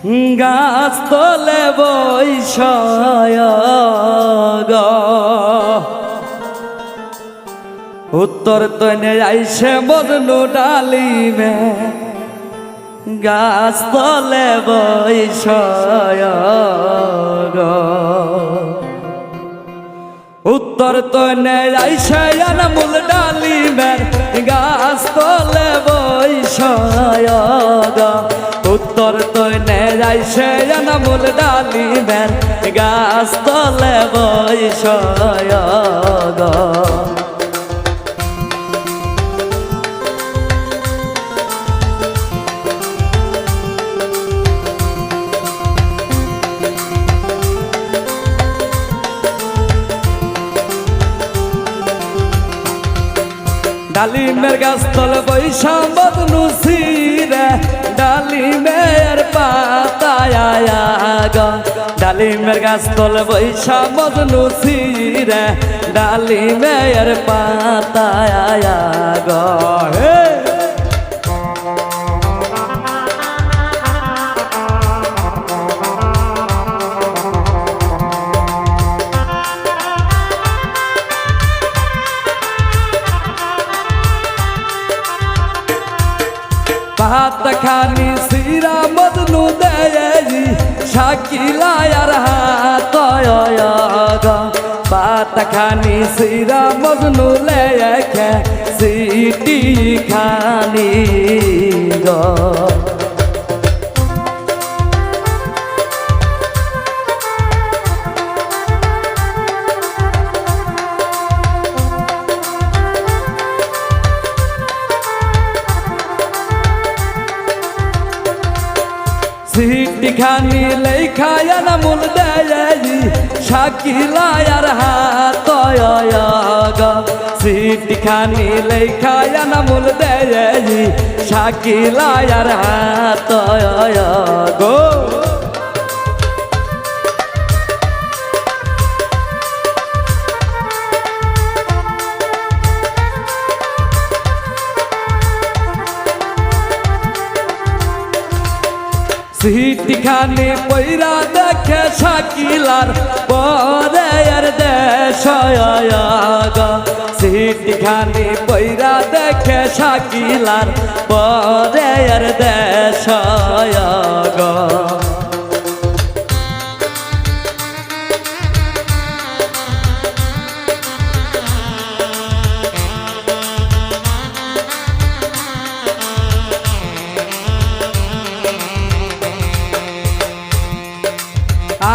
গাছ তলে বৈষয় উত্তর তনে আইসে বদনু ডালিমে গাছ তলে বৈষয় উত্তর তনে আইসে আনামুল ডালিমের গাছ তলে বৈষয় উত্তর তনে আইসে আনামুল ডালিমের গাছ তলে বৈষয় ডালিমের গাছ তলে বৈশা বদনু সিরে ডালিমের পাতায় ডালিমের গাছ তল বৈশা মজনু সিরে ডালিমের পাতায় গা হে ভাত খানি সিরা মদনু দেয়ি আর হাত পাত খানি সিরা মদনু লেখে সিটি খানি গো। সিটি খানি লেখায় না মূল দেয় শাকিলায়ার হাত সিটি খানি লেখায় না মূল দেয় শাকিলায়ার হাত গো সিটি খানি পৈরা দেখে শাকিলার পরে আর দেশ সিটি খানি পৈরা দেখে শাকিলার পরে আর দেশ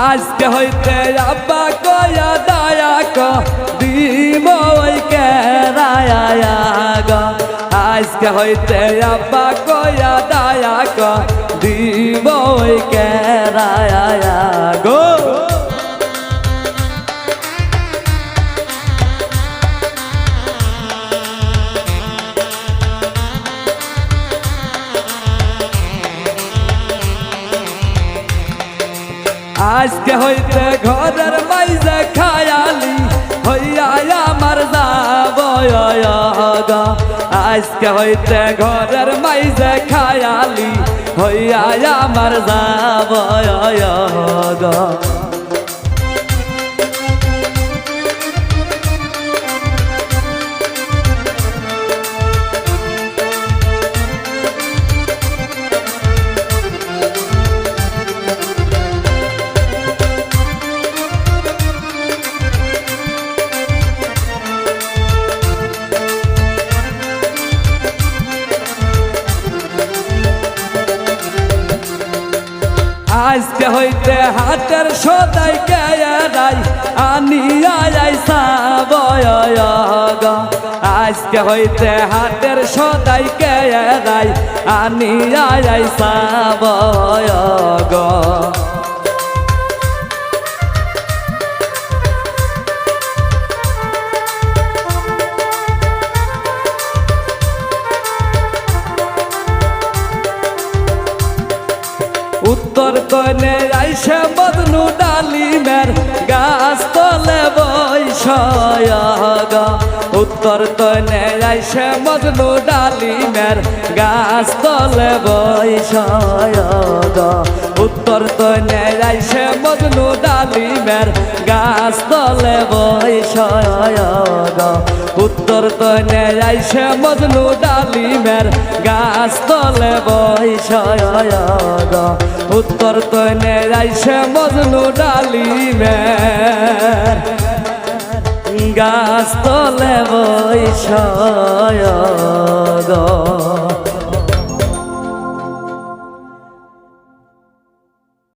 আজকে হইতে আব্বা কয়া দায়া ক দিব কে রায়া আজকে হইতে আব্বা কয়া দায়া ক দিব কে রায়া আজকে হইতে ঘরের মাইজে খায়ালি, হইয়া আমার যাব আজকে হইতে ঘরের মাইজে খায়ালি, হইয়া আমার যাব আজকে হইতে হাতের সদাই কেয়ারাই আনিয়াই বয় আজকে হইতে হাতের সদাই কেয়ারাই আনিয়াই যাইসা উত্তর কনে আইসে বদনু ডালিমের গাছ তলে বৈষয় উত্তর তনে আইসে মজনু ডালিমের গাছ তলে বৈষয় উত্তর তনে আইসে মজনু ডালিমের গাছ তলে বৈষয় গো। উত্তর তনে আইসে মজনু ডালিমের গাছ তলে বৈষয় গো। উত্তর তনে আইসে মজনু ডালিমের গাছ তলে বৈষয় গো।